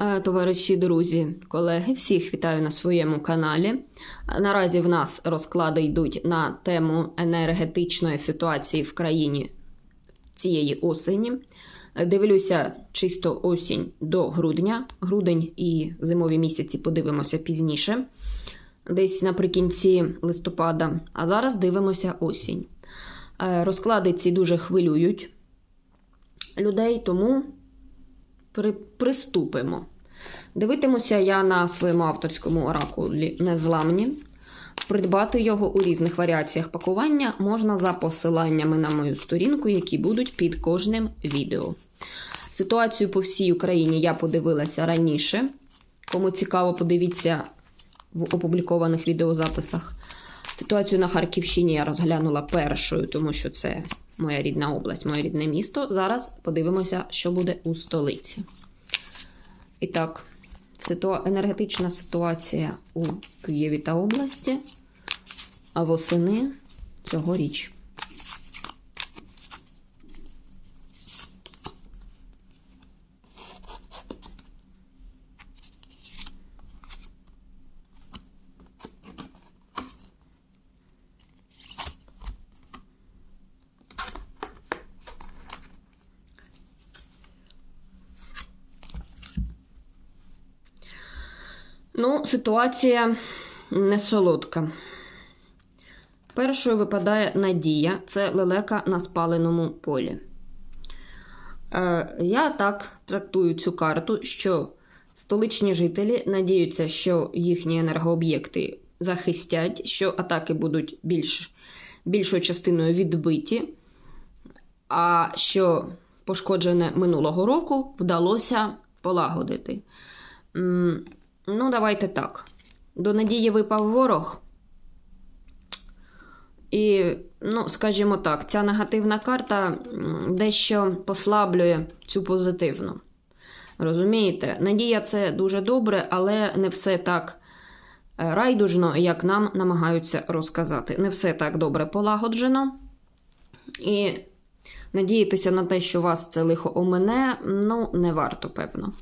Е, Товариші, друзі, колеги, всіх вітаю на своєму каналі. Наразі в нас розклади йдуть на тему енергетичної ситуації в країні цієї осені. Дивлюся чисто осінь до грудня. Грудень і зимові місяці подивимося пізніше, десь наприкінці листопада. А зараз дивимося осінь. Е, Розклади ці дуже хвилюють людей, тому при, приступимо. Дивитимуся я на своєму авторському оракулі незламні. Придбати його у різних варіаціях пакування можна за посиланнями на мою сторінку, які будуть під кожним відео. Ситуацію по всій Україні я подивилася раніше. Кому цікаво, подивіться в опублікованих відеозаписах. Ситуацію на Харківщині я розглянула першою, тому що це моя рідна область, моє рідне місто. Зараз подивимося, що буде у столиці. І так, енергетична ситуація у Києві та області, а восени цьогоріч. Ну, ситуація не солодка. Першою випадає надія це лелека на спаленому полі. Е, я так трактую цю карту, що столичні жителі надіються, що їхні енергооб'єкти захистять, що атаки будуть більш, більшою частиною відбиті, а що пошкоджене минулого року вдалося полагодити. Ну, давайте так. До надії випав ворог. І, ну, скажімо так, ця негативна карта дещо послаблює цю позитивну. Розумієте? Надія це дуже добре, але не все так е, райдужно, як нам намагаються розказати. Не все так добре полагоджено. І надіятися на те, що вас це лихо омине, ну, не варто, певно.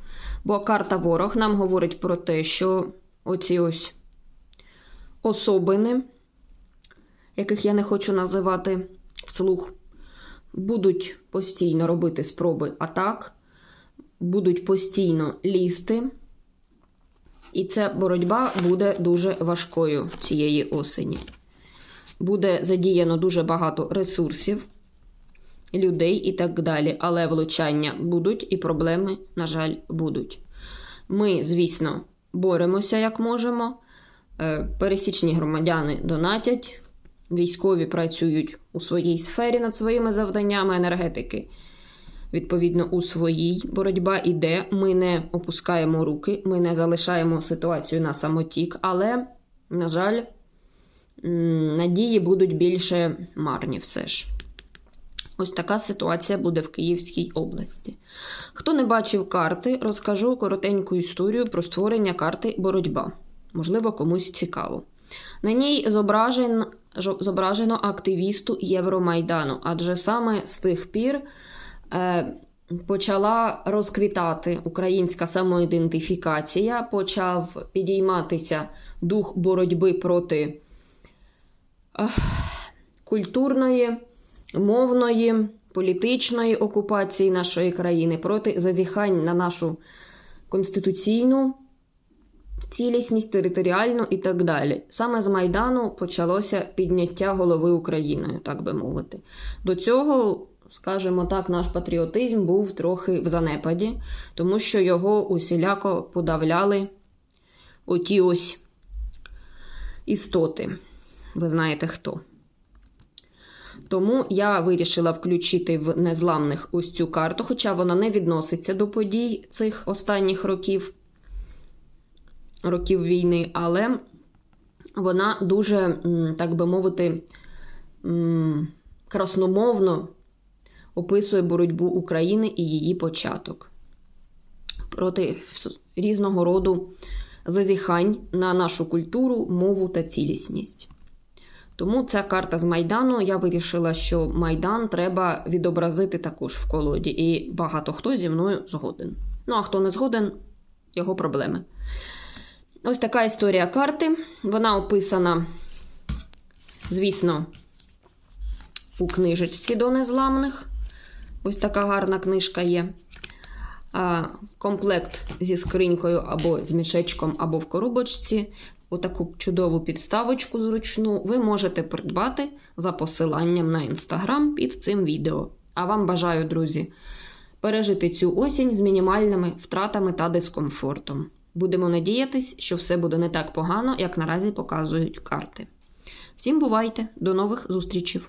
Бо карта ворог нам говорить про те, що оці ось особини, яких я не хочу називати вслух, будуть постійно робити спроби атак, будуть постійно лізти. І ця боротьба буде дуже важкою цієї осені. Буде задіяно дуже багато ресурсів, людей і так далі. Але влучання будуть і проблеми, на жаль, будуть. Ми, звісно, боремося як можемо. Е, Пересічні громадяни донатять, військові працюють у своїй сфері над своїми завданнями енергетики. Відповідно, у своїй боротьба іде. Ми не опускаємо руки, ми не залишаємо ситуацію на самотік, але, на жаль, надії будуть більше марні все ж. Ось така ситуація буде в Київській області. Хто не бачив карти, розкажу коротеньку історію про створення карти боротьба. Можливо, комусь цікаво. На ній зображен, зображено активісту Євромайдану, адже саме з тих пір е, почала розквітати українська самоідентифікація, почав підійматися дух боротьби проти ех, культурної мовної, політичної окупації нашої країни, проти зазіхань на нашу конституційну цілісність, територіальну і так далі. Саме з Майдану почалося підняття голови Україною, так би мовити. До цього, скажімо так, наш патріотизм був трохи в занепаді, тому що його усіляко подавляли оті ось істоти. Ви знаєте хто. Тому я вирішила включити в незламних ось цю карту, хоча вона не відноситься до подій цих останніх років, років війни, але вона дуже, так би мовити, красномовно описує боротьбу України і її початок проти різного роду зазіхань на нашу культуру, мову та цілісність. Тому ця карта з Майдану, я вирішила, що Майдан треба відобразити також в колоді. І багато хто зі мною згоден. Ну, а хто не згоден, його проблеми. Ось така історія карти. Вона описана, звісно, у книжечці до незламних. Ось така гарна книжка є. Комплект зі скринькою або з мішечком, або в коробочці. Отаку чудову підставочку зручну ви можете придбати за посиланням на інстаграм під цим відео. А вам бажаю, друзі, пережити цю осінь з мінімальними втратами та дискомфортом. Будемо надіятись, що все буде не так погано, як наразі показують карти. Всім бувайте, до нових зустрічей!